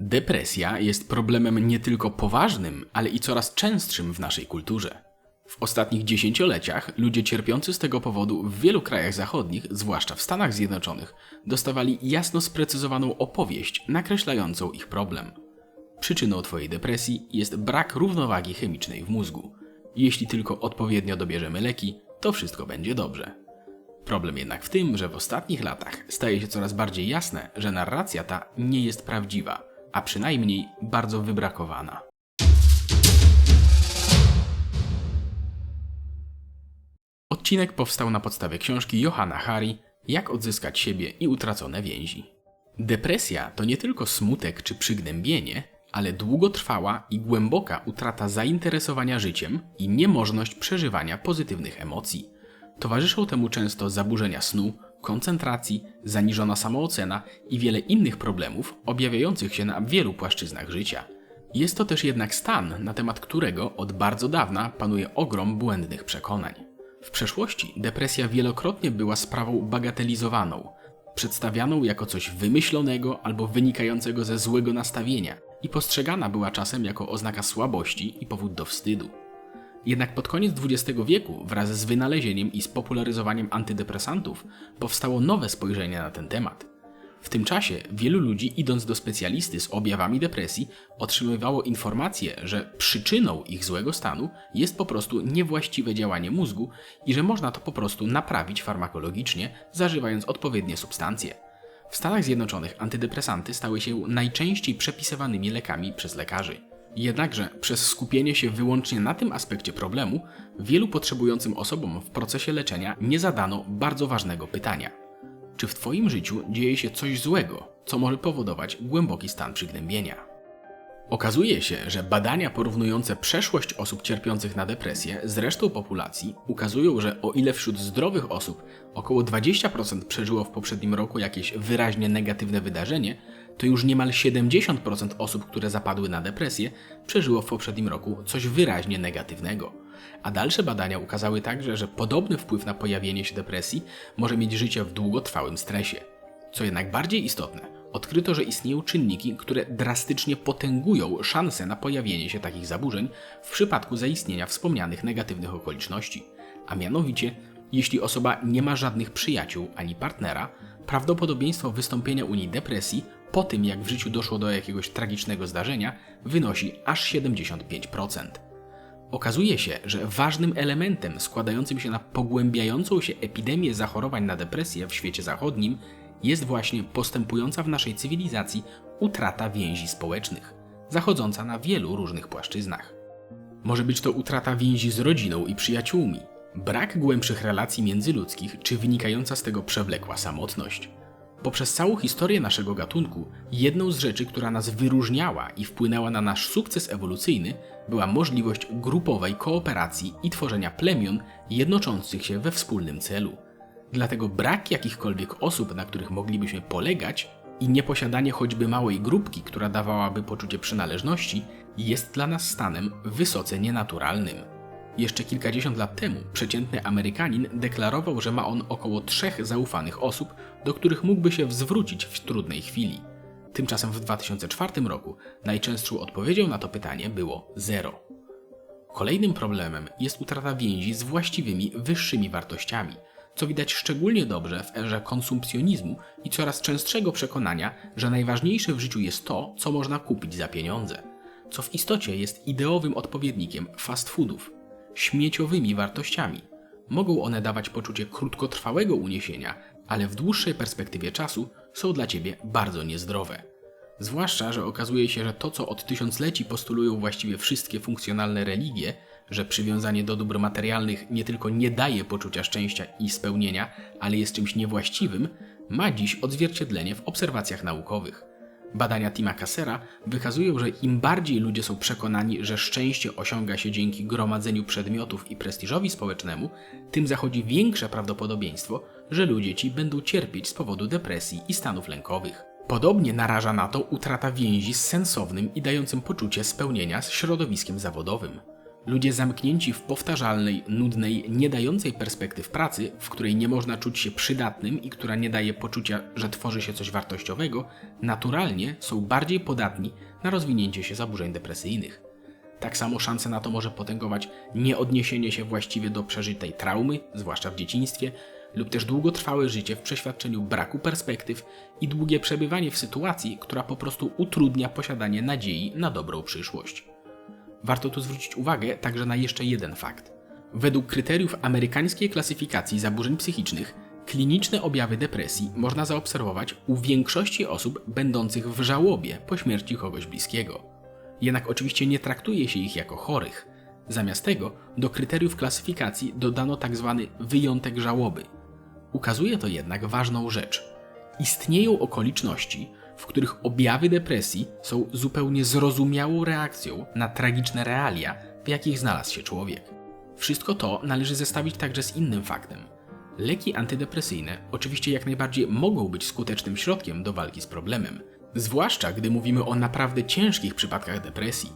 Depresja jest problemem nie tylko poważnym, ale i coraz częstszym w naszej kulturze. W ostatnich dziesięcioleciach ludzie cierpiący z tego powodu w wielu krajach zachodnich, zwłaszcza w Stanach Zjednoczonych, dostawali jasno sprecyzowaną opowieść nakreślającą ich problem. Przyczyną Twojej depresji jest brak równowagi chemicznej w mózgu. Jeśli tylko odpowiednio dobierzemy leki, to wszystko będzie dobrze. Problem jednak w tym, że w ostatnich latach staje się coraz bardziej jasne, że narracja ta nie jest prawdziwa, a przynajmniej bardzo wybrakowana. Odcinek powstał na podstawie książki Johanna Hari Jak odzyskać siebie i utracone więzi. Depresja to nie tylko smutek czy przygnębienie, ale długotrwała i głęboka utrata zainteresowania życiem i niemożność przeżywania pozytywnych emocji. Towarzyszą temu często zaburzenia snu, koncentracji, zaniżona samoocena i wiele innych problemów objawiających się na wielu płaszczyznach życia. Jest to też jednak stan, na temat którego od bardzo dawna panuje ogrom błędnych przekonań. W przeszłości depresja wielokrotnie była sprawą bagatelizowaną, przedstawianą jako coś wymyślonego albo wynikającego ze złego nastawienia i postrzegana była czasem jako oznaka słabości i powód do wstydu. Jednak pod koniec XX wieku, wraz z wynalezieniem i spopularyzowaniem antydepresantów, powstało nowe spojrzenie na ten temat. W tym czasie wielu ludzi, idąc do specjalisty z objawami depresji, otrzymywało informację, że przyczyną ich złego stanu jest po prostu niewłaściwe działanie mózgu i że można to po prostu naprawić farmakologicznie, zażywając odpowiednie substancje. W Stanach Zjednoczonych antydepresanty stały się najczęściej przepisywanymi lekami przez lekarzy. Jednakże przez skupienie się wyłącznie na tym aspekcie problemu, wielu potrzebującym osobom w procesie leczenia nie zadano bardzo ważnego pytania. Czy w Twoim życiu dzieje się coś złego, co może powodować głęboki stan przygnębienia? Okazuje się, że badania porównujące przeszłość osób cierpiących na depresję z resztą populacji ukazują, że o ile wśród zdrowych osób około 20% przeżyło w poprzednim roku jakieś wyraźnie negatywne wydarzenie, to już niemal 70% osób, które zapadły na depresję, przeżyło w poprzednim roku coś wyraźnie negatywnego. A dalsze badania ukazały także, że podobny wpływ na pojawienie się depresji może mieć życie w długotrwałym stresie. Co jednak bardziej istotne, odkryto, że istnieją czynniki, które drastycznie potęgują szanse na pojawienie się takich zaburzeń w przypadku zaistnienia wspomnianych negatywnych okoliczności. A mianowicie, jeśli osoba nie ma żadnych przyjaciół ani partnera, prawdopodobieństwo wystąpienia u niej depresji po tym, jak w życiu doszło do jakiegoś tragicznego zdarzenia, wynosi aż 75%. Okazuje się, że ważnym elementem składającym się na pogłębiającą się epidemię zachorowań na depresję w świecie zachodnim jest właśnie postępująca w naszej cywilizacji utrata więzi społecznych, zachodząca na wielu różnych płaszczyznach. Może być to utrata więzi z rodziną i przyjaciółmi, brak głębszych relacji międzyludzkich czy wynikająca z tego przewlekła samotność. Poprzez całą historię naszego gatunku, jedną z rzeczy, która nas wyróżniała i wpłynęła na nasz sukces ewolucyjny, była możliwość grupowej kooperacji i tworzenia plemion jednoczących się we wspólnym celu. Dlatego brak jakichkolwiek osób, na których moglibyśmy polegać, i nieposiadanie choćby małej grupki, która dawałaby poczucie przynależności, jest dla nas stanem wysoce nienaturalnym. Jeszcze kilkadziesiąt lat temu przeciętny Amerykanin deklarował, że ma on około trzech zaufanych osób, do których mógłby się zwrócić w trudnej chwili. Tymczasem w 2004 roku najczęstszą odpowiedzią na to pytanie było zero. Kolejnym problemem jest utrata więzi z właściwymi, wyższymi wartościami, co widać szczególnie dobrze w erze konsumpcjonizmu i coraz częstszego przekonania, że najważniejsze w życiu jest to, co można kupić za pieniądze, co w istocie jest ideowym odpowiednikiem fast foodów, śmieciowymi wartościami. Mogą one dawać poczucie krótkotrwałego uniesienia, ale w dłuższej perspektywie czasu są dla ciebie bardzo niezdrowe. Zwłaszcza, że okazuje się, że to, co od tysiącleci postulują właściwie wszystkie funkcjonalne religie, że przywiązanie do dóbr materialnych nie tylko nie daje poczucia szczęścia i spełnienia, ale jest czymś niewłaściwym, ma dziś odzwierciedlenie w obserwacjach naukowych. Badania Tima Kassera wykazują, że im bardziej ludzie są przekonani, że szczęście osiąga się dzięki gromadzeniu przedmiotów i prestiżowi społecznemu, tym zachodzi większe prawdopodobieństwo, że ludzie ci będą cierpieć z powodu depresji i stanów lękowych. Podobnie naraża na to utrata więzi z sensownym i dającym poczucie spełnienia z środowiskiem zawodowym. Ludzie zamknięci w powtarzalnej, nudnej, nie dającej perspektyw pracy, w której nie można czuć się przydatnym i która nie daje poczucia, że tworzy się coś wartościowego, naturalnie są bardziej podatni na rozwinięcie się zaburzeń depresyjnych. Tak samo szanse na to może potęgować nieodniesienie się właściwie do przeżytej traumy, zwłaszcza w dzieciństwie, lub też długotrwałe życie w przeświadczeniu braku perspektyw i długie przebywanie w sytuacji, która po prostu utrudnia posiadanie nadziei na dobrą przyszłość. Warto tu zwrócić uwagę także na jeszcze jeden fakt. Według kryteriów amerykańskiej klasyfikacji zaburzeń psychicznych, kliniczne objawy depresji można zaobserwować u większości osób będących w żałobie po śmierci kogoś bliskiego. Jednak oczywiście nie traktuje się ich jako chorych. Zamiast tego do kryteriów klasyfikacji dodano tzw. wyjątek żałoby. Ukazuje to jednak ważną rzecz. Istnieją okoliczności, w których objawy depresji są zupełnie zrozumiałą reakcją na tragiczne realia, w jakich znalazł się człowiek. Wszystko to należy zestawić także z innym faktem. Leki antydepresyjne oczywiście jak najbardziej mogą być skutecznym środkiem do walki z problemem, zwłaszcza gdy mówimy o naprawdę ciężkich przypadkach depresji.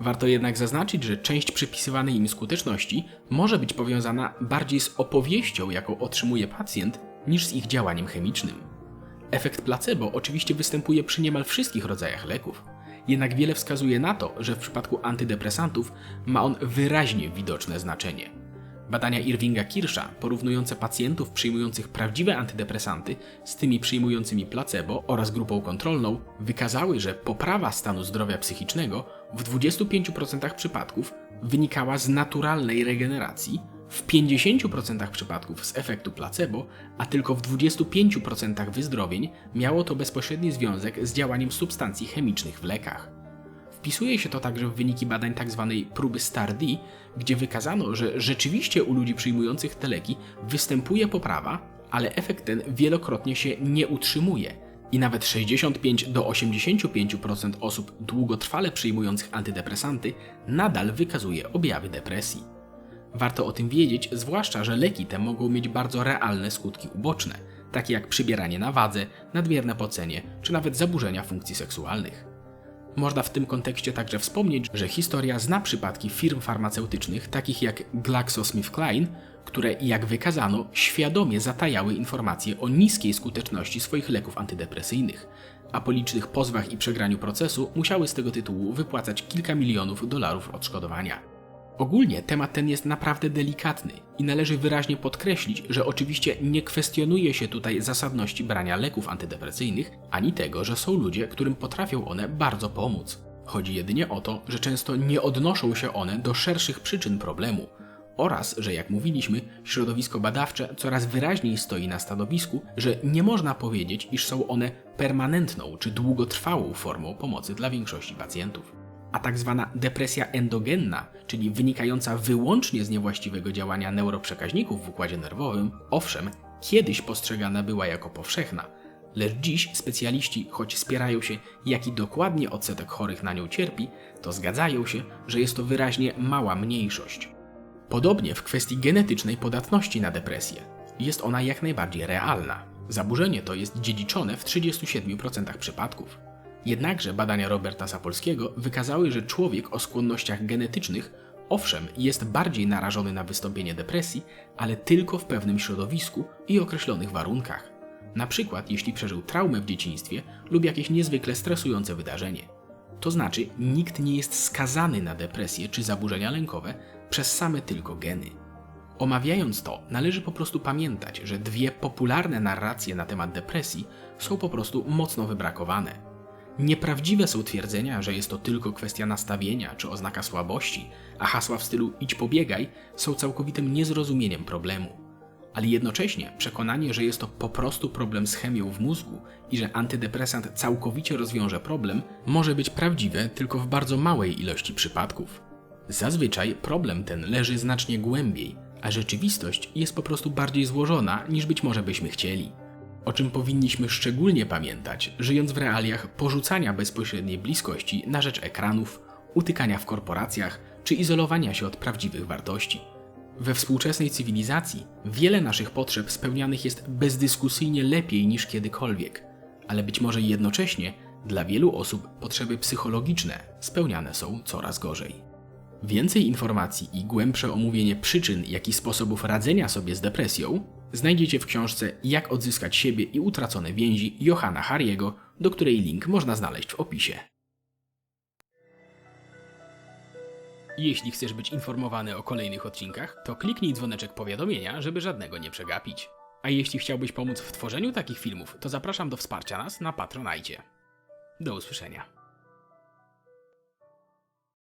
Warto jednak zaznaczyć, że część przypisywanej im skuteczności może być powiązana bardziej z opowieścią, jaką otrzymuje pacjent, niż z ich działaniem chemicznym. Efekt placebo oczywiście występuje przy niemal wszystkich rodzajach leków, jednak wiele wskazuje na to, że w przypadku antydepresantów ma on wyraźnie widoczne znaczenie. Badania Irvinga Kirscha, porównujące pacjentów przyjmujących prawdziwe antydepresanty z tymi przyjmującymi placebo oraz grupą kontrolną, wykazały, że poprawa stanu zdrowia psychicznego w 25% przypadków wynikała z naturalnej regeneracji, w 50% przypadków z efektu placebo, a tylko w 25% wyzdrowień miało to bezpośredni związek z działaniem substancji chemicznych w lekach. Wpisuje się to także w wyniki badań tzw. Tak próby STAR-D, gdzie wykazano, że rzeczywiście u ludzi przyjmujących te leki występuje poprawa, ale efekt ten wielokrotnie się nie utrzymuje i nawet 65 do 85% osób długotrwale przyjmujących antydepresanty nadal wykazuje objawy depresji. Warto o tym wiedzieć, zwłaszcza, że leki te mogą mieć bardzo realne skutki uboczne, takie jak przybieranie na wadze, nadmierne pocenie czy nawet zaburzenia funkcji seksualnych. Można w tym kontekście także wspomnieć, że historia zna przypadki firm farmaceutycznych takich jak GlaxoSmithKline, które, jak wykazano, świadomie zatajały informacje o niskiej skuteczności swoich leków antydepresyjnych, a po licznych pozwach i przegraniu procesu musiały z tego tytułu wypłacać kilka milionów dolarów odszkodowania. Ogólnie temat ten jest naprawdę delikatny i należy wyraźnie podkreślić, że oczywiście nie kwestionuje się tutaj zasadności brania leków antydepresyjnych, ani tego, że są ludzie, którym potrafią one bardzo pomóc. Chodzi jedynie o to, że często nie odnoszą się one do szerszych przyczyn problemu oraz, że jak mówiliśmy, środowisko badawcze coraz wyraźniej stoi na stanowisku, że nie można powiedzieć, iż są one permanentną czy długotrwałą formą pomocy dla większości pacjentów a tak zwana depresja endogenna, czyli wynikająca wyłącznie z niewłaściwego działania neuroprzekaźników w układzie nerwowym, owszem, kiedyś postrzegana była jako powszechna, lecz dziś specjaliści, choć spierają się, jaki dokładnie odsetek chorych na nią cierpi, to zgadzają się, że jest to wyraźnie mała mniejszość. Podobnie w kwestii genetycznej podatności na depresję. Jest ona jak najbardziej realna. Zaburzenie to jest dziedziczone w 37% przypadków. Jednakże badania Roberta Sapolskiego wykazały, że człowiek o skłonnościach genetycznych owszem jest bardziej narażony na wystąpienie depresji, ale tylko w pewnym środowisku i określonych warunkach. Na przykład jeśli przeżył traumę w dzieciństwie lub jakieś niezwykle stresujące wydarzenie. To znaczy, nikt nie jest skazany na depresję czy zaburzenia lękowe przez same tylko geny. Omawiając to, należy po prostu pamiętać, że dwie popularne narracje na temat depresji są po prostu mocno wybrakowane. Nieprawdziwe są twierdzenia, że jest to tylko kwestia nastawienia czy oznaka słabości, a hasła w stylu idź pobiegaj są całkowitym niezrozumieniem problemu. Ale jednocześnie przekonanie, że jest to po prostu problem z chemią w mózgu i że antydepresant całkowicie rozwiąże problem, może być prawdziwe tylko w bardzo małej ilości przypadków. Zazwyczaj problem ten leży znacznie głębiej, a rzeczywistość jest po prostu bardziej złożona niż być może byśmy chcieli o czym powinniśmy szczególnie pamiętać, żyjąc w realiach porzucania bezpośredniej bliskości na rzecz ekranów, utykania w korporacjach czy izolowania się od prawdziwych wartości. We współczesnej cywilizacji wiele naszych potrzeb spełnianych jest bezdyskusyjnie lepiej niż kiedykolwiek, ale być może jednocześnie dla wielu osób potrzeby psychologiczne spełniane są coraz gorzej. Więcej informacji i głębsze omówienie przyczyn, jak i sposobów radzenia sobie z depresją znajdziecie w książce Jak odzyskać siebie i utracone więzi Johana Hariego, do której link można znaleźć w opisie. Jeśli chcesz być informowany o kolejnych odcinkach, to kliknij dzwoneczek powiadomienia, żeby żadnego nie przegapić. A jeśli chciałbyś pomóc w tworzeniu takich filmów, to zapraszam do wsparcia nas na Patronajcie. Do usłyszenia.